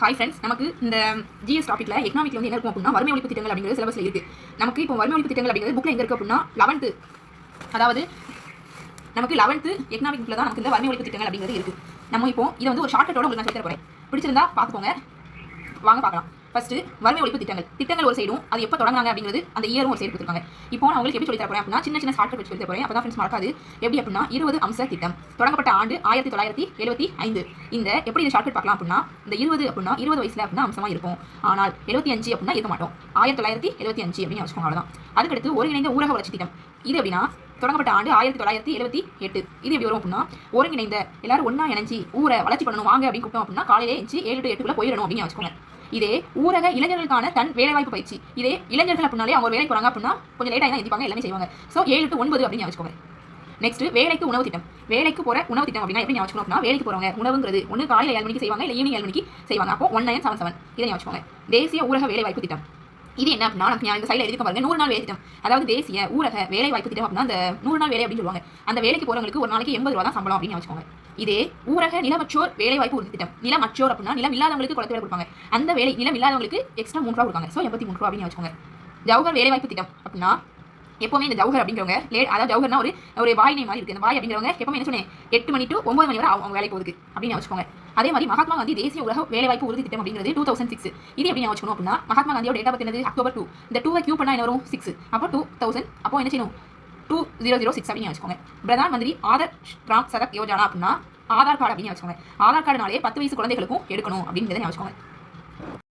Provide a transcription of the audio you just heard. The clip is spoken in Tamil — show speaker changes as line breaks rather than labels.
ஹாய் ஃப்ரெண்ட்ஸ் நமக்கு இந்த ஜிஎஸ் டாப்பிக்கில் எக்கனாமிக்ல வந்து என்ன இருக்கும் அப்படின்னா வறுமை ஒழிப்பு திட்டங்கள் அப்படிங்கிறது சிலபஸில் இருக்குது நமக்கு இப்போ வறுமை ஒழிப்பு திட்டங்கள் அப்படிங்கிறது புக்கில் எங்கே இருக்குது அப்படின்னா லெவன்த்து அதாவது நமக்கு லெவன்த்து எக்கனாமிக் புக்கில் தான் நமக்கு இந்த வறுமை ஒழிப்பு திட்டங்கள் அப்படிங்கிறது இருக்குது நம்ம இப்போ இதை வந்து ஒரு ஷார்ட்கட்டோட உங்களுக்கு நான் சொல்லி தர பிடிச்சிருந்தா பார்த்துக்கோங்க. வாங்க பார்க்கலாம். ஃபஸ்ட்டு வறுமை ஒழிப்பு திட்டங்கள். திட்டங்கள் ஒரு சைடும் அது எப்போ தொடங்குறாங்க அப்படிங்கிறது அந்த இயரும் ஒரு சைடு கொடுத்துருக்காங்க. இப்போ நான் உங்களுக்கு எப்படி சொல்லி தர அப்படின்னா சின்ன சின்ன ஷார்ட் கட் சொல்லி தர அப்போ தான் ஃப்ரெண்ட்ஸ் மறக்காது. எப்படி அப்படின்னா இருபது அம்ச திட்டம். தொடங்கப்பட்ட ஆண்டு ஆயிரத்தி தொள்ளாயிரத்தி எழுபத்தி ஐந்து. இந்த எப்படி இந்த ஷார்ட் பார்க்கலாம் அப்படின்னா இந்த இருபது அப்படின்னா இருபது வயசில் அப்படின்னா அம்சமாக இருக்கும். ஆனால் எழுபத்தி அஞ்சு அப்படின்னா இருக்க மாட்டோம். ஆயிரத்தி தொள்ளாயிரத்தி எழுபத்தி அஞ்சு அப்படின்னு வச்சுக்கோங்க அவ்வளோதான் அதுக்கடுத்து ஒருங்கிணைந்த ஊரக வளர்ச்சி திட்டம். இது அப்படின்னா தொடங்கப்பட்ட ஆண்டு ஆயிரத்தி தொள்ளாயிரத்தி எழுபத்தி எட்டு. இது எப்படி வரும் அப்படின்னா ஒருங்கிணைந்த எல்லாரும் ஒன்றா இணைஞ்சி ஊரை வளர்ச்சி பண்ணணும் வாங்க அப்படின்னு கூப்பிட்டோம் அப்படின்னா காலையிலே எஞ்சி ஏழு டு எட்டுக்குள்ள போயிடணும் அப்படின்னு வச்சுக்கோங்க. இதே ஊரக இளைஞர்களுக்கான தன் வேலைவாய்ப்பு பயிற்சி. இதே இளைஞர்கள் அப்படின்னாலே அவங்க வேலைக்கு போறாங்க அப்படின்னா கொஞ்சம் லேட்டாக தான் எல்லாமே செய்வாங்க. ஸோ ஏழு டு ஒன்பது அப்படின்னு வச்சுக்கோங்க. நெக்ஸ்ட் வேலைக்கு உணவு திட்டம். வேலைக்கு போற உணவு திட்டம் அப்படின்னா எப்படி வச்சுக்கணும் அப்படின்னா வேலைக்கு போறவங்க உணவுங்கிறது ஒன்று காலையில் ஏழு மணிக்கு செய்வாங்க இல்லை ஈவினிங் ஏழு மணிக்கு செய்வாங்க. அப்போ ஒன் நைன் செவன் செவன் இதை ஞாபகம் வச்சுக்கோங்க. தேசிய ஊரக வேலைவாய்ப்பு திட்டம். இது என்ன அப்படின்னா நான் இந்த சைடில் எழுதி பாருங்க நூறு நாள் வேலை திட்டம். அதாவது தேசிய ஊரக வேலை வாய்ப்பு திட்டம் அப்படின்னா அந்த நூறு நாள் வேலை அப்படின்னு சொல்லுவாங்க. அந்த வேலைக்கு போறவங்களுக்கு ஒரு நாளைக்கு எண்பது ரூபா தான் சம்பளம் அப்படின்னு வச்சுக்கோங்க. இதே ஊரக நிலமற்றோர் வேலை வாய்ப்பு உறுதி திட்டம். நிலமற்றோர் அப்படின்னா நிலம் இல்லாதவங்களுக்கு குளத்து வேலை கொடுப்பாங்க. அந்த வேலை நிலம் இல்லாதவங்களுக்கு எக்ஸ்ட்ரா மூணு ரூபா கொடுப்பாங்க ஸோ எண்பத்தி மூணு ரூபா அப்படின்னு வச்சுக்கோங்க. ஜவஹர் வேலை வாய்ப்பு திட்டம் அப்படின்னா எப்பவுமே இந்த ஜவுகர் அப்படிங்கிறவங்க லேட் அதாவது ஜவுகர்னா ஒரு ஒரு வாய் நேம் மாதிரி இருக்கு. அந்த வாய் அப்படிங்கிறவங்க எப்பவுமே என்ன சொன்னேன்? எட்டு மணி டு ஒன்பது மணி வரை அவங்க வேலைக்கு போகுது அப்படின்னு வச்சுக்கோங்க. அதே மாதிரி மகாத்மா காந்தி தேசிய உலக வேலைவாய்ப்பு உறுதி திட்டம் அப்படிங்கிறது டூ தௌசண்ட் சிக்ஸ் இது எப்படி நான் வச்சுக்கணும் அப்படின்னா மகாத்மா காந்தியோட டேட்டா பத்தி என்னது? அக்டோபர் டூ இந்த டூவை கியூ பண்ணால் என்ன வரும்? சிக்ஸ் அப்போ டூ தௌசண்ட் அப்போ என்ன செய்யணும்? டூ ஜீரோ ஜீரோ சிக்ஸ் அப்படின்னு வச்சுக்கோங்க. பிரதான் மந்திரி ஆதர் ஸ்ட்ராங் சதக் யோஜனா அப்படின்னா ஆதார் கார்டு அப்படின்னு வச்சுக்கோங்க. ஆதார் கார்டுனாலே பத்து வயசு குழந்தைகளுக்கும் எடுக்கணும் அப்படிங்கிறத வச்சுக்கோங்க.